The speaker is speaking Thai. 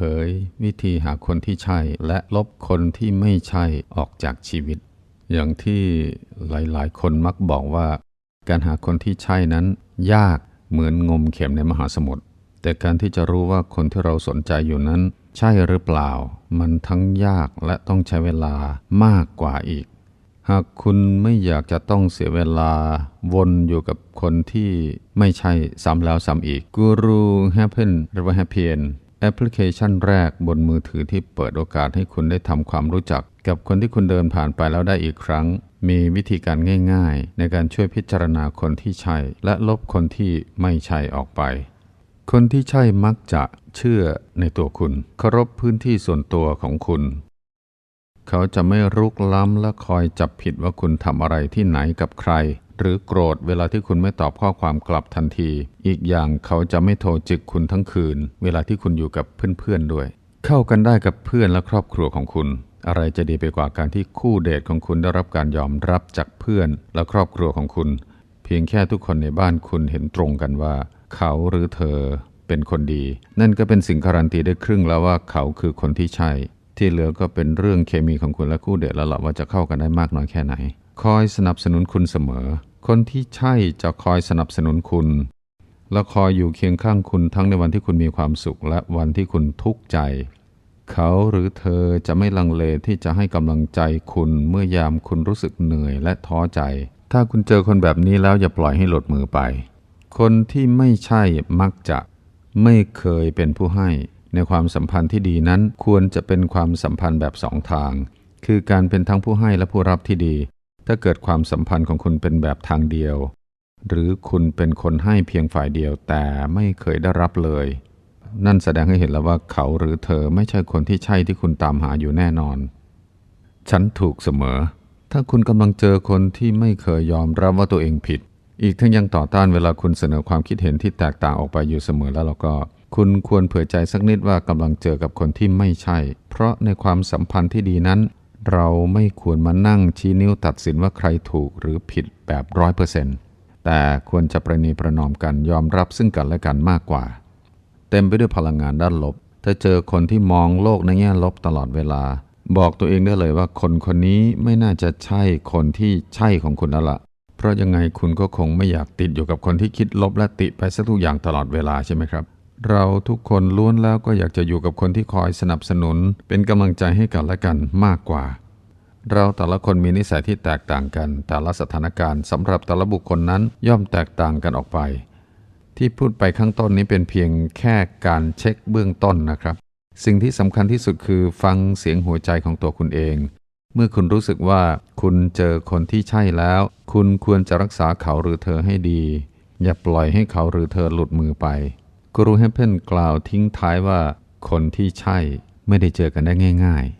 ผย วิธีหาคนที่ใช่ และลบคนที่ไม่ใช่ออกจากชีวิต อย่างที่หลายๆ คนมักบอกว่า การหาคนที่ใช่นั้น ยากเหมือนงมเข็มในมหาสมุทรแต่การที่จะรู้ว่าคนที่เราสนใจอยู่นั้น ใช่หรือเปล่า มันทั้งยากและต้องใช้เวลามากกว่าอีก หากคุณไม่อยากจะต้องเสียเวลา วนอยู่กับคนที่ไม่ใช่ซ้ำแล้วซ้ำอีก Guru Happen หรือว่า Happien แอปพลิเคชันแรกบนมือถือที่เปิดโอกาสให้คุณได้ทำความรู้จัก กับคนที่คุณเดินผ่านไปแล้วได้อีกครั้ง มีวิธีการง่ายๆ ในการช่วยพิจารณาคนที่ใช่ และลบคนที่ไม่ใช่ออกไป คนที่ใช่มักจะเชื่อในตัวคุณเคารพพื้นที่ส่วนตัวของคุณ เขาจะไม่รุกล้ำและคอยจับผิดว่าคุณทำอะไรที่ไหนกับใคร หรือโกรธเวลาที่คุณไม่ตอบข้อความกลับทันที อีกอย่างเขาจะไม่โทรจิกคุณทั้งคืน เวลาที่คุณอยู่กับเพื่อนๆด้วย เข้ากันได้กับเพื่อนและครอบครัวของคุณ อะไรจะดีไปกว่าการที่คู่เดทของคุณได้รับการยอมรับจากเพื่อนและครอบครัวของคุณ เพียงแค่ทุกคนในบ้านคุณเห็นตรงกันว่า เขาหรือเธอเป็นคนดี นั่นก็เป็นสิ่งการันตีได้ครึ่งแล้วว่าเขาคือคนที่ใช่ที่เหลือก็เป็นเรื่องเคมีของคุณและคู่เดทแล้วล่ะว่าจะเข้ากันได้มากน้อยแค่ไหน คอยสนับสนุนคุณเสมอ คนที่ใช่จะคอยสนับสนุนคุณ และคอยอยู่เคียงข้างคุณทั้งในวันที่คุณมีความสุข และวันที่คุณทุกข์ใจ เขาหรือเธอจะไม่ลังเลที่จะให้กำลังใจคุณเมื่อยามคุณรู้สึกเหนื่อยและท้อใจ ถ้าคุณเจอคนแบบนี้แล้วอย่าปล่อยให้หลุดมือไป คนที่ไม่ใช่มักจะไม่เคยเป็นผู้ให้ ในความสัมพันธ์ที่ดีนั้นควรจะเป็นความสัมพันธ์แบบสองทาง คือการเป็นทั้งผู้ให้และผู้รับที่ดี ถ้าเกิดความสัมพันธ์ของคุณเป็นแบบทางเดียว หรือคุณเป็นคนให้เพียงฝ่ายเดียวแต่ไม่เคยได้รับเลย นั่นแสดงให้เห็นแล้วว่าเขาหรือเธอไม่ใช่คนที่ใช่ที่คุณตามหาอยู่แน่นอน ฉันถูกเสมอ ถ้าคุณกำลังเจอคนที่ไม่เคยยอมรับว่าตัวเองผิด อีกทั้งยังต่อต้านเวลาคุณเสนอความคิดเห็นที่แตกต่างออกไปอยู่เสมอแล้วเราก็คุณควรเผื่อใจสักนิดว่ากำลังเจอกับคนที่ไม่ใช่ เพราะในความสัมพันธ์ที่ดีนั้น เราไม่ควรมานั่งชี้นิ้วตัดสินว่าใครถูกหรือผิดแบบร้อยเปอร์เซ็นต์แต่ควรจะประนีประนอมกันยอมรับซึ่งกันและกันมากกว่า เต็มไปด้วยพลังงานด้านลบ ถ้าเจอคนที่มองโลกในแง่ลบตลอดเวลา บอกตัวเองได้เลยว่าคนคนนี้ไม่น่าจะใช่คนที่ใช่ของคุณแล้วละเพราะยังไงคุณก็คงไม่อยากติดอยู่กับคนที่คิดลบและติไปซะทุกอย่างตลอดเวลาใช่ไหมครับ เราทุกคนล้วนแล้วก็อยากจะอยู่กับคนที่คอยสนับสนุน เป็นกำลังใจให้กันและกันมากกว่า เราแต่ละคนมีนิสัยที่แตกต่างกัน แต่ละสถานการณ์สำหรับแต่ละบุคคลนั้นย่อมแตกต่างกันออกไป ที่พูดไปข้างต้นนี้เป็นเพียงแค่การเช็คเบื้องต้นนะครับ สิ่งที่สำคัญที่สุดคือฟังเสียงหัวใจของตัวคุณเอง เมื่อคุณรู้สึกว่าคุณเจอคนที่ใช่แล้ว คุณควรจะรักษาเขาหรือเธอให้ดี อย่าปล่อยให้เขาหรือเธอหลุดมือไป กรูแฮปเพนกล่าวทิ้งท้ายว่าคนที่ใช่ไม่ได้เจอกันได้ง่ายๆ